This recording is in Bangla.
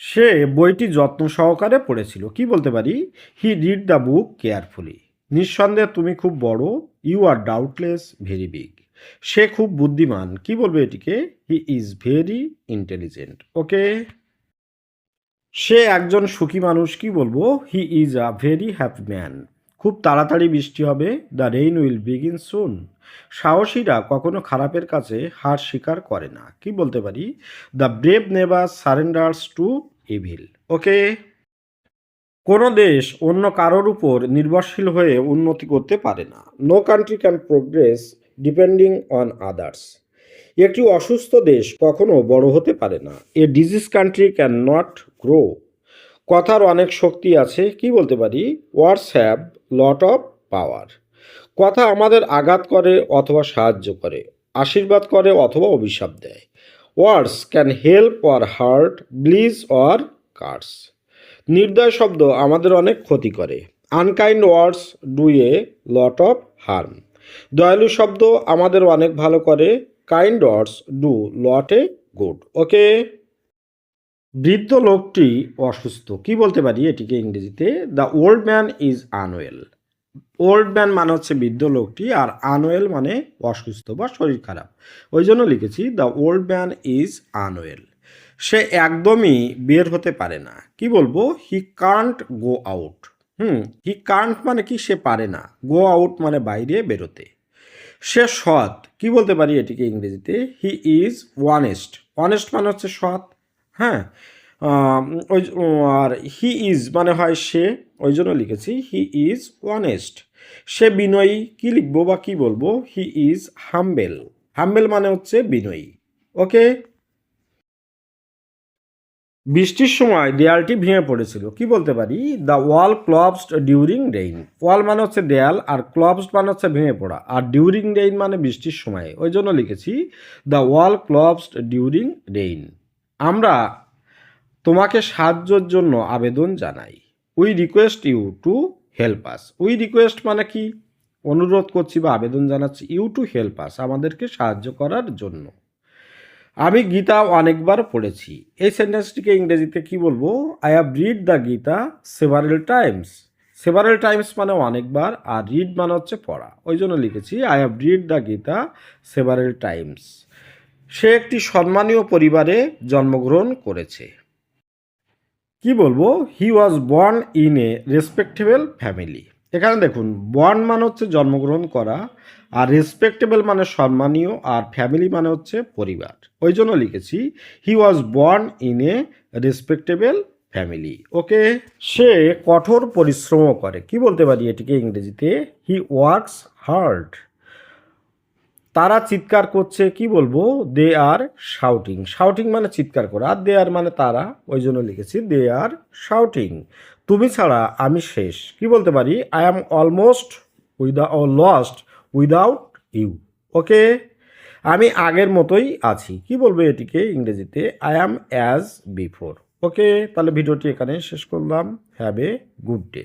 সে বইটি যত্ন সহকারে পড়েছিল। কি বলতে পারি? He read the book carefully নিঃসন্দেহে তুমি খুব বড়। You are doubtless very big সে খুব বুদ্ধিমান। কি বলবে এটিকে? He is very intelligent okay সে একজন সুখী মানুষ, কি বলব? He is a very happy man খুব তাড়াতাড়ি বৃষ্টি হবে। The rain will begin soon সাহসীরা কখনো খারাপের কাছে হার স্বীকার করে না। কি বলতে পারি? The brave never surrenders to evil okay কোনো দেশ অন্য কারোর উপর নির্ভরশীল হয়ে উন্নতি করতে পারে না। No country can progress depending on others একটি অসুস্থ দেশ কখনো বড় হতে পারে না। A disease country can not grow কথার অনেক শক্তি আছে। কি বলতে পারি? Words have lot of power কথা আমাদের আঘাত করে অথবা সাহায্য করে, আশীর্বাদ করে অথবা অভিশাপ দেয়। Words can help or hurt bless or curse নির্দয় শব্দ আমাদের অনেক ক্ষতি করে। Unkind words do a lot of harm দয়ালু শব্দ আমাদের অনেক ভালো করে। Kind words do lot a good okay বৃদ্ধ লোকটি অসুস্থ। কি বলতে পারি এটিকে ইংরেজিতে? The old man is unwell old man মানে হচ্ছে বৃদ্ধ লোকটি আর আনওয়েল মানে অসুস্থ বা শরীর খারাপ। ওই জন্য লিখেছি the old man is unwell সে একদমই বের হতে পারে না। কি বলব? He can't go out hmm he can't মানে কি? সে পারে না। গো আউট মানে বাইরে বেরোতে। সে সৎ। কি বলতে পারি এটিকে ইংরেজিতে? হি ইজ ওয়ানেস্ট অনেস্ট মানে হচ্ছে সৎ। হ্যাঁ ওই আর হি ইজ মানে হয় সে ওই জন্য লিখেছি হি ইজ অনেস্ট সে বিনয়ী, কি লিখব বা কি বলব? হি ইজ হাম্বেল হাম্বেল মানে হচ্ছে বিনয়ী। ওকে বৃষ্টির সময় দেয়ালটি ভেঙে পড়েছিল। কি বলতে পারি? The wall collapsed during rain wall মানে হচ্ছে দেয়াল, আর ক্লবসড মানে হচ্ছে ভেঙে পড়া। আর ডিউরিং রেইন মানে বৃষ্টির সময়। ওই জন্য লিখেছি the wall collapsed during rain আমরা তোমাকে সাহায্যের জন্য আবেদন জানাই। We request you to help us we request মানে কি? অনুরোধ করছি বা আবেদন জানাচ্ছি ইউ টু হেল্প আস আমাদেরকে সাহায্য করার জন্য। আমি গীতা অনেকবার পড়েছি। এই সেন্টেন্সটিকে ইংরেজিতে কি বলব? I have read the Gita several times several times মানে অনেকবার, আর রিড মানে হচ্ছে পড়া। ওই জন্য লিখেছি I have read the Gita several times সে একটি সম্মানীয় পরিবারে জন্মগ্রহণ করেছে। কি বলব? He was born in a respectable family এখানে দেখুন বর্ন মানে হচ্ছে জন্মগ্রহণ করা, আর রেসপেক্টেবল মানে সম্মানীয়, আর ফ্যামিলি মানে হচ্ছে পরিবার। ওই জন্য লিখেছি he was born in a respectable family okay? সে কঠোর পরিশ্রমও করে। কি বলতে পারি এটিকে ইংরেজিতে? হি ওয়ার্কস হার্ড তারা চিৎকার করছে, কি বলব? দে আর শাউটিং শাউটিং মানে চিৎকার করা, আর দে আর মানে তারা, ওই জন্য লিখেছি দে আর শাউটিং তুমি ছাড়া আমি শেষ। কি বলতে পারি? I am almost with lost without you okay আমি আগের মতোই আছি। কি বলব এটিকে ইংরেজিতে? I am as before okay তাহলে ভিডিওটি এখানে শেষ করলাম। Have a good day